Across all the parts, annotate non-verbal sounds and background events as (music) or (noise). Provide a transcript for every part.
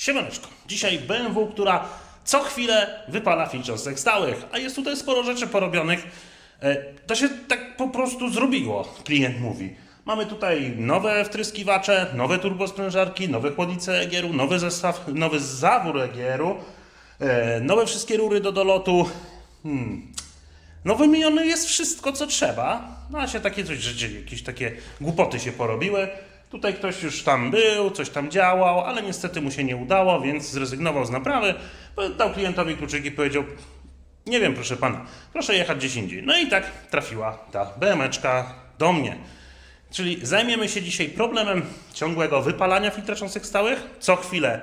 Siemaneczko. Dzisiaj BMW, która co chwilę wypala filtr stałych, a jest tutaj sporo rzeczy porobionych. E, To się tak po prostu zrobiło, klient mówi. Mamy tutaj nowe wtryskiwacze, nowe turbosprężarki, nowe chłodnice EGR-u, nowy zestaw, nowy zawór EGR-u, e, nowe wszystkie rury do dolotu. Hmm. No wymienione jest wszystko, co trzeba. No a się takie coś, że jakieś takie głupoty się porobiły. Tutaj ktoś już tam był, coś tam działał, ale niestety mu się nie udało, więc zrezygnował z naprawy. Dał klientowi kluczyki i powiedział, nie wiem, proszę pana, proszę jechać gdzieś indziej. No i tak trafiła ta BMeczka do mnie. Czyli zajmiemy się dzisiaj problemem ciągłego wypalania filtra cząstek stałych, co chwilę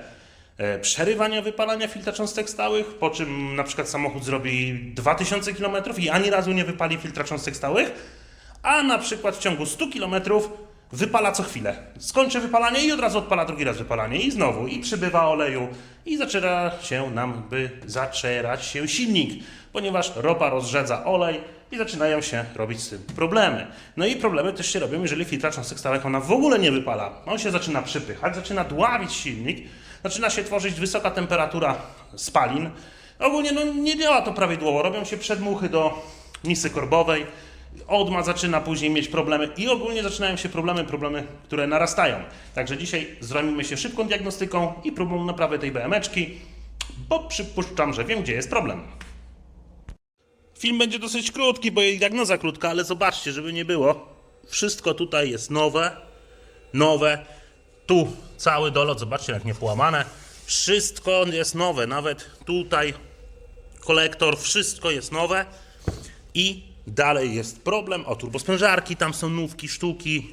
e, przerywania wypalania filtra cząstek stałych, po czym na przykład samochód zrobi 2000 km i ani razu nie wypali filtra cząstek stałych, a na przykład w ciągu 100 km wypala co chwilę. Skończy wypalanie i od razu odpala drugi raz wypalanie i znowu i przybywa oleju i zaczyna się nam by zacierać się silnik, ponieważ ropa rozrzedza olej i zaczynają się robić z tym problemy. No i problemy też się robią, jeżeli filtra cząstek stałych ona w ogóle nie wypala. On się zaczyna przypychać, zaczyna dławić silnik, zaczyna się tworzyć wysoka temperatura spalin. Ogólnie no, nie działa to prawidłowo, robią się przedmuchy do misy korbowej, Odma zaczyna później mieć problemy i ogólnie zaczynają się problemy, problemy, które narastają. Także dzisiaj zajmijmy się szybką diagnostyką i próbą naprawy tej BMeczki, bo przypuszczam, że wiem, gdzie jest problem. Film będzie dosyć krótki, bo jej diagnoza krótka, ale zobaczcie, żeby nie było. Wszystko tutaj jest nowe, nowe. Tu cały dolot, zobaczcie jak nie połamane. Wszystko jest nowe, nawet tutaj kolektor, wszystko jest nowe. I dalej jest problem. O, turbosprężarki, tam są nówki, sztuki.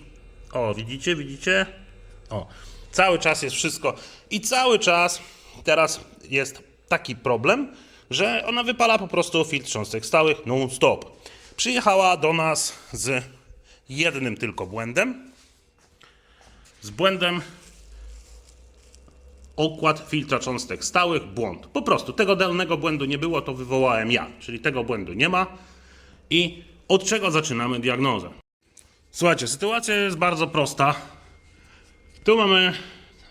O, widzicie, widzicie? O, cały czas jest wszystko. I cały czas teraz jest taki problem, że ona wypala po prostu filtr cząstek stałych non-stop. Przyjechała do nas z jednym tylko błędem. Z błędem układ filtra cząstek stałych, błąd. Po prostu tego dolnego błędu nie było, to wywołałem ja, czyli tego błędu nie ma. I od czego zaczynamy diagnozę? Słuchajcie, sytuacja jest bardzo prosta. Tu mamy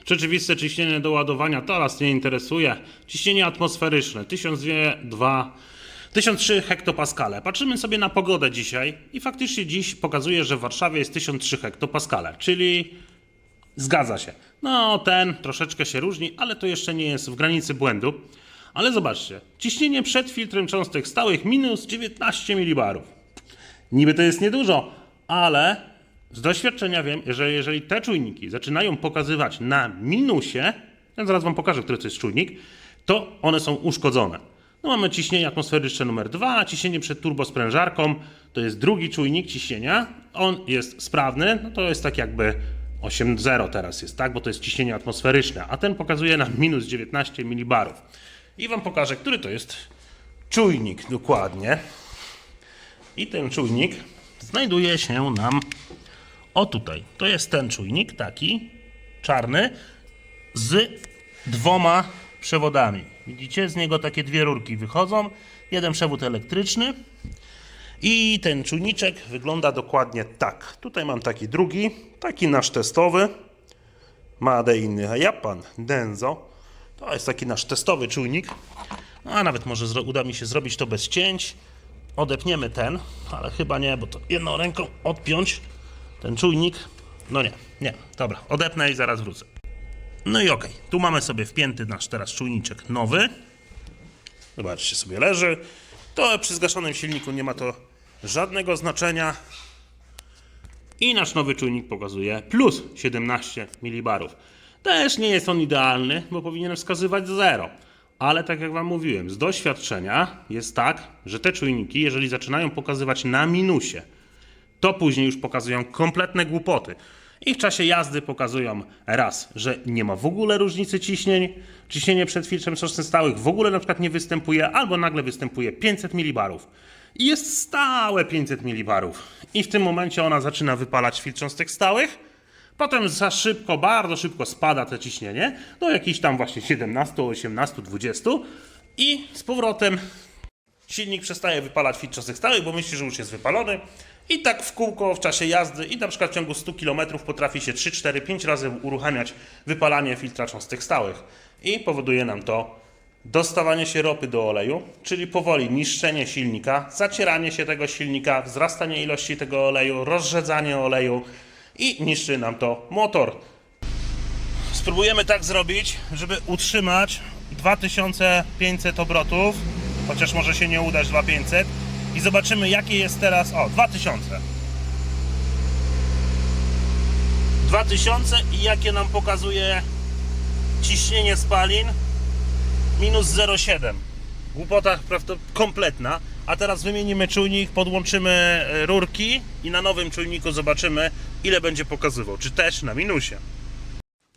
rzeczywiste ciśnienie do ładowania, to nas nie interesuje. Ciśnienie atmosferyczne 1002, 1003 hektopaskale. Patrzymy sobie na pogodę dzisiaj i faktycznie dziś pokazuje, że w Warszawie jest 1003 hektopaskale, czyli Zgadza się. No, ten troszeczkę się różni, ale to jeszcze nie jest w granicy błędu. Ale zobaczcie, ciśnienie przed filtrem cząstek stałych minus 19 milibarów. Niby to jest niedużo, ale z doświadczenia wiem, że jeżeli te czujniki zaczynają pokazywać na minusie, ja zaraz Wam pokażę, który to jest czujnik, to one są uszkodzone. No mamy ciśnienie atmosferyczne numer 2, ciśnienie przed turbosprężarką, to jest drugi czujnik ciśnienia, on jest sprawny, no to jest tak jakby 8,0 teraz jest, tak, bo to jest ciśnienie atmosferyczne, a ten pokazuje nam minus 19 milibarów. I Wam pokażę, który to jest czujnik dokładnie. I ten czujnik znajduje się nam o tutaj. To jest ten czujnik, taki czarny, z dwoma przewodami. Widzicie, z niego takie dwie rurki wychodzą. Jeden przewód elektryczny. I ten czujniczek wygląda dokładnie tak. Tutaj mam taki drugi, taki nasz testowy. Made in Japan Denzo. To jest taki nasz testowy czujnik. No, a nawet może uda mi się zrobić to bez cięć. Odepniemy ten, ale chyba nie, bo to jedną ręką odpiąć ten czujnik. No nie, nie. Dobra, odepnę i zaraz wrócę. No i okej, tu mamy sobie wpięty nasz teraz czujniczek nowy. Zobaczcie, sobie leży. To przy zgaszonym silniku nie ma to żadnego znaczenia. I nasz nowy czujnik pokazuje plus 17 milibarów. Też nie jest on idealny, bo powinien wskazywać 0. Ale tak jak Wam mówiłem, z doświadczenia jest tak, że te czujniki, jeżeli zaczynają pokazywać na minusie, to później już pokazują kompletne głupoty. I w czasie jazdy pokazują raz, że nie ma w ogóle różnicy ciśnień, ciśnienie przed filtrem cząstek stałych w ogóle na przykład nie występuje, albo nagle występuje 500 milibarów. I jest stałe 500 milibarów. I w tym momencie ona zaczyna wypalać filtr cząstek stałych, potem za szybko, bardzo szybko spada to ciśnienie do jakichś tam właśnie 17, 18, 20 i z powrotem silnik przestaje wypalać cząstek stałych, bo myśli, że już jest wypalony. I tak w kółko w czasie jazdy i na przykład w ciągu 100 km potrafi się 3, 4, 5 razy uruchamiać wypalanie filtra cząstek stałych. I powoduje nam to dostawanie się ropy do oleju, czyli powoli niszczenie silnika, zacieranie się tego silnika, wzrastanie ilości tego oleju, rozrzedzanie oleju i niszczy nam to motor. Spróbujemy tak zrobić, żeby utrzymać 2500 obrotów, chociaż może się nie udać 2500 i zobaczymy jakie jest teraz, o 2000 2000 i jakie nam pokazuje ciśnienie spalin? Minus 0,7 głupota kompletna. A teraz wymienimy czujnik, podłączymy e, rurki i na nowym czujniku zobaczymy ile będzie pokazywał, czy też na minusie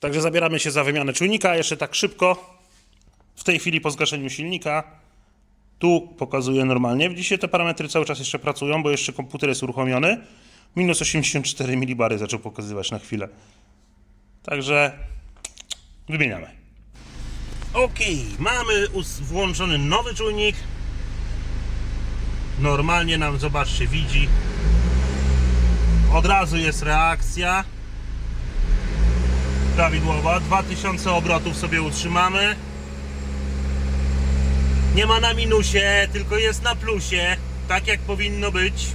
Także zabieramy się za wymianę czujnika. Jeszcze tak szybko. W tej chwili po zgaszeniu silnika. Tu pokazuje normalnie. Widzicie, te parametry cały czas jeszcze pracują, bo jeszcze komputer jest uruchomiony. Minus 84 milibary zaczął pokazywać na chwilę. Także wymieniamy. Ok, mamy włączony nowy czujnik. Normalnie nam, zobaczcie, widzi. Od razu jest reakcja prawidłowa. 2000 obrotów sobie utrzymamy. Nie ma na minusie, tylko jest na plusie. Tak jak powinno być.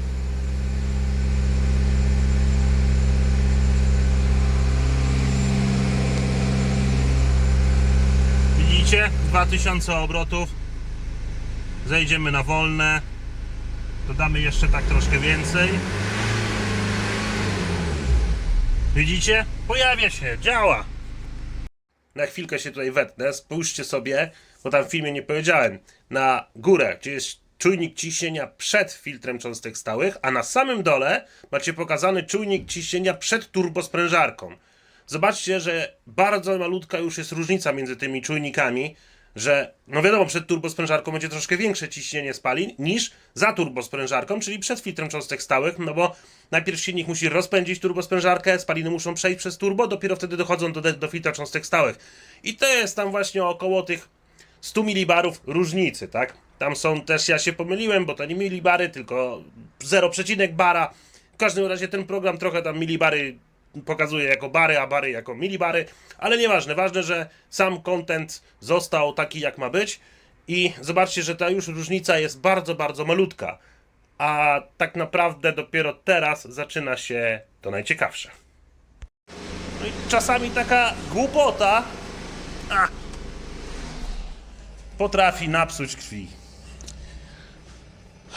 Widzicie? 2000 obrotów. Zejdziemy na wolne. Dodamy jeszcze tak troszkę więcej. Widzicie? Pojawia się, działa. Na chwilkę się tutaj wetnę. Spójrzcie sobie, bo tam w filmie nie powiedziałem, na górę, gdzie jest czujnik ciśnienia przed filtrem cząstek stałych, a na samym dole macie pokazany czujnik ciśnienia przed turbosprężarką. Zobaczcie, że bardzo malutka już jest różnica między tymi czujnikami, że no wiadomo, przed turbosprężarką będzie troszkę większe ciśnienie spalin niż za turbosprężarką, czyli przed filtrem cząstek stałych, no bo najpierw silnik musi rozpędzić turbosprężarkę, spaliny muszą przejść przez turbo, dopiero wtedy dochodzą do, do filtra cząstek stałych. I to jest tam właśnie około tych 100 milibarów różnicy, tak? Tam są też, ja się pomyliłem, bo to nie milibary, tylko 0, bara. W każdym razie ten program trochę tam milibary pokazuje jako bary, a bary jako milibary, ale nieważne. Ważne, że sam content został taki, jak ma być. I zobaczcie, że ta już różnica jest bardzo, bardzo malutka. A tak naprawdę dopiero teraz zaczyna się to najciekawsze. No i czasami taka głupota a, potrafi napsuć krwi.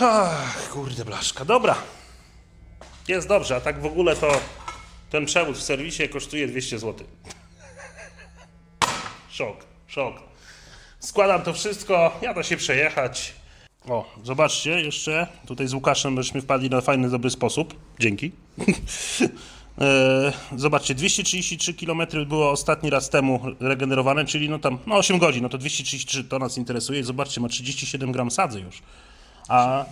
Ach, kurde blaszka. Dobra. Jest dobrze, a tak w ogóle to ten przewód w serwisie kosztuje 200 zł. Szok, szok. Składam to wszystko, jadę się przejechać. O, zobaczcie, jeszcze tutaj z Łukaszem żeśmy wpadli na fajny, dobry sposób. Dzięki. (laughs) E, Zobaczcie, 233 km było ostatni raz temu regenerowane, czyli no tam no 8 godzin, no to 233 to nas interesuje. Zobaczcie, ma 37 gram sadzy już. A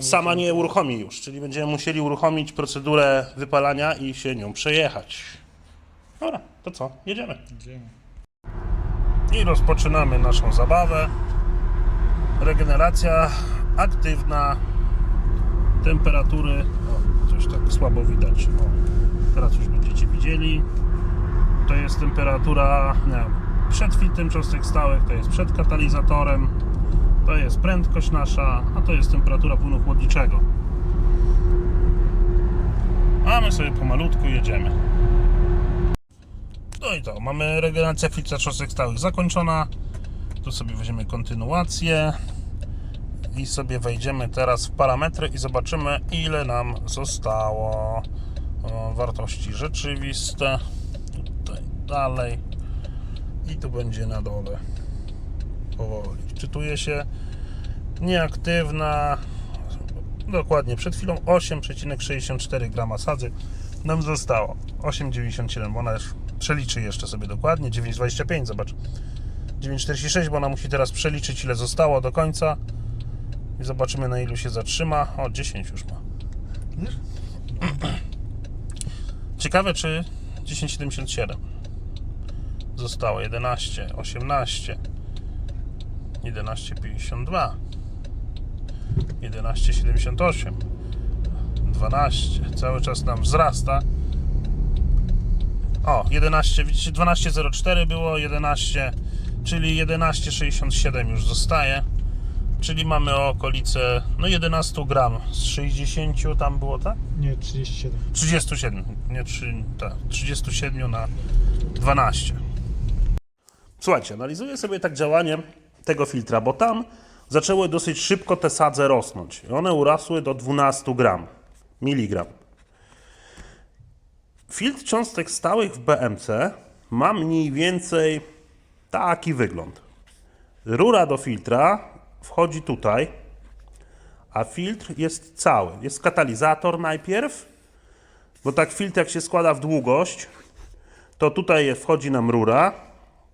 sama nie uruchomi już, czyli będziemy musieli uruchomić procedurę wypalania i się nią przejechać. Dobra, to co? Jedziemy. Idziemy. I rozpoczynamy naszą zabawę. Regeneracja aktywna. Temperatury. O, coś tak słabo widać. O, teraz już będziecie widzieli. To jest temperatura nie wiem, przed filtrem cząstek stałych, to jest przed katalizatorem, to jest prędkość nasza, a to jest temperatura płynu chłodniczego. A my sobie pomalutku jedziemy. No i to, mamy regenerację filtra cząstek stałych zakończona. Tu sobie weźmiemy kontynuację i sobie wejdziemy teraz w parametry i zobaczymy ile nam zostało wartości rzeczywiste. Tutaj dalej i tu będzie na dole powoli. Czytuje się nieaktywna dokładnie przed chwilą 8,64 grama sadzy nam zostało. 8,97 bo ona już przeliczy jeszcze sobie dokładnie. 9,25 zobacz. 9,46 bo ona musi teraz przeliczyć ile zostało do końca. I zobaczymy na ilu się zatrzyma. O 10 już ma. Ciekawe czy 10,77 zostało 11, 18 11,52 11,78 12 cały czas nam wzrasta o 11 widzicie 12,04 było 11 czyli 11,67 już zostaje czyli mamy o okolice no 11 gram z 60 tam było tak? Nie, 37. 37, nie 3, tak, 37 na 12. Słuchajcie, analizuję sobie tak działanie tego filtra, bo tam zaczęły dosyć szybko te sadze rosnąć. One urosły do 12 gram, miligram. Filtr cząstek stałych w BMC ma mniej więcej taki wygląd. Rura do filtra wchodzi tutaj, a filtr jest cały. Jest katalizator najpierw, bo tak filtr jak się składa w długość, to tutaj wchodzi nam rura,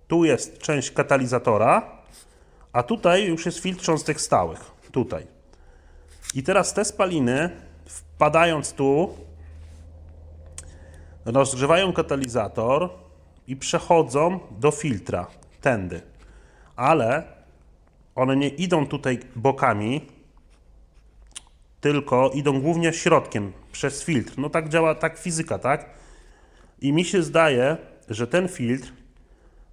tu jest część katalizatora, a tutaj już jest filtr cząstek stałych. Tutaj. I teraz te spaliny, wpadając tu, rozgrzewają katalizator i przechodzą do filtra, tędy. Ale one nie idą tutaj bokami, tylko idą głównie środkiem przez filtr. No tak działa tak fizyka, tak? I mi się zdaje, że ten filtr,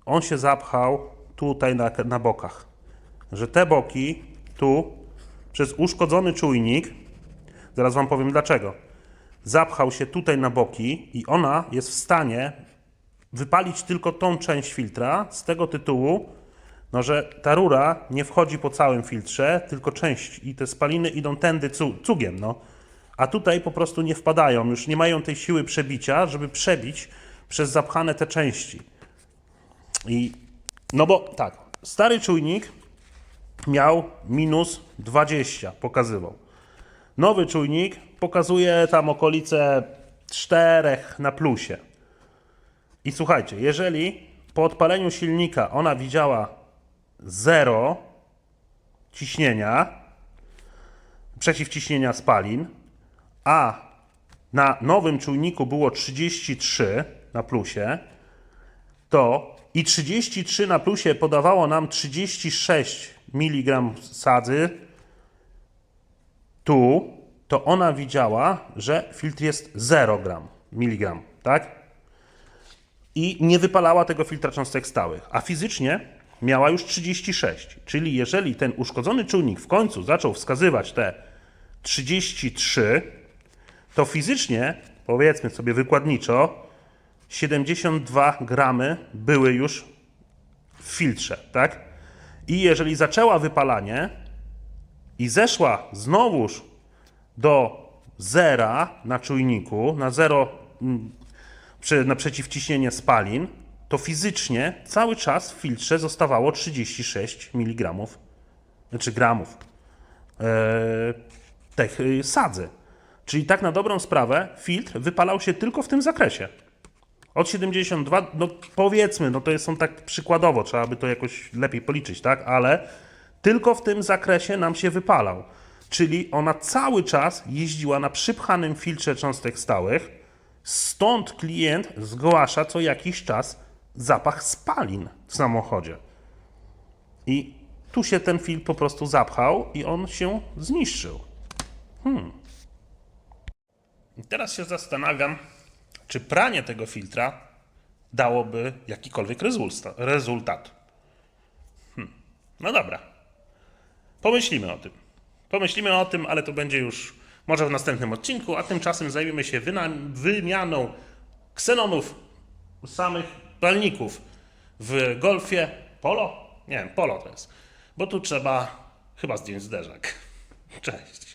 on się zapchał tutaj na, na bokach. Że te boki tu przez uszkodzony czujnik, zaraz Wam powiem dlaczego, zapchał się tutaj na boki i ona jest w stanie wypalić tylko tą część filtra z tego tytułu, no, że ta rura nie wchodzi po całym filtrze, tylko część i te spaliny idą tędy cu cugiem, no. A tutaj po prostu nie wpadają, już nie mają tej siły przebicia, żeby przebić przez zapchane te części. I no bo tak, stary czujnik miał minus 20, pokazywał. Nowy czujnik pokazuje tam okolice 4 na plusie. I słuchajcie, jeżeli po odpaleniu silnika ona widziała 0 ciśnienia, przeciwciśnienia spalin, a na nowym czujniku było 33 na plusie, to i 33 na plusie podawało nam 36 mg sadzy tu, to ona widziała, że filtr jest 0 gram, miligram, tak? i nie wypalała tego filtra cząstek stałych, a fizycznie miała już 36. Czyli jeżeli ten uszkodzony czujnik w końcu zaczął wskazywać te 33, to fizycznie, powiedzmy sobie wykładniczo, 72 gramy były już w filtrze, tak? I jeżeli zaczęła wypalanie i zeszła znowuż do zera na czujniku, na zero mm, na przeciwciśnienie spalin, to fizycznie cały czas w filtrze zostawało 36 mg, znaczy gramów e, tych y, sadzy. Czyli tak na dobrą sprawę filtr wypalał się tylko w tym zakresie. Od 72, no powiedzmy, no to jest, są tak przykładowo, trzeba by to jakoś lepiej policzyć, tak? Ale tylko w tym zakresie nam się wypalał. Czyli ona cały czas jeździła na przypchanym filtrze cząstek stałych, stąd klient zgłasza co jakiś czas zapach spalin w samochodzie. I tu się ten filtr po prostu zapchał i on się zniszczył. I teraz się zastanawiam, czy pranie tego filtra dałoby jakikolwiek rezulta- rezultat. Hmm. No dobra. Pomyślimy o tym. Pomyślimy o tym, ale to będzie już może w następnym odcinku, a tymczasem zajmiemy się wymianą ksenonów samych palników w golfie polo. Nie wiem, polo to jest. Bo tu trzeba chyba zdjąć zderzak. (laughs) Cześć.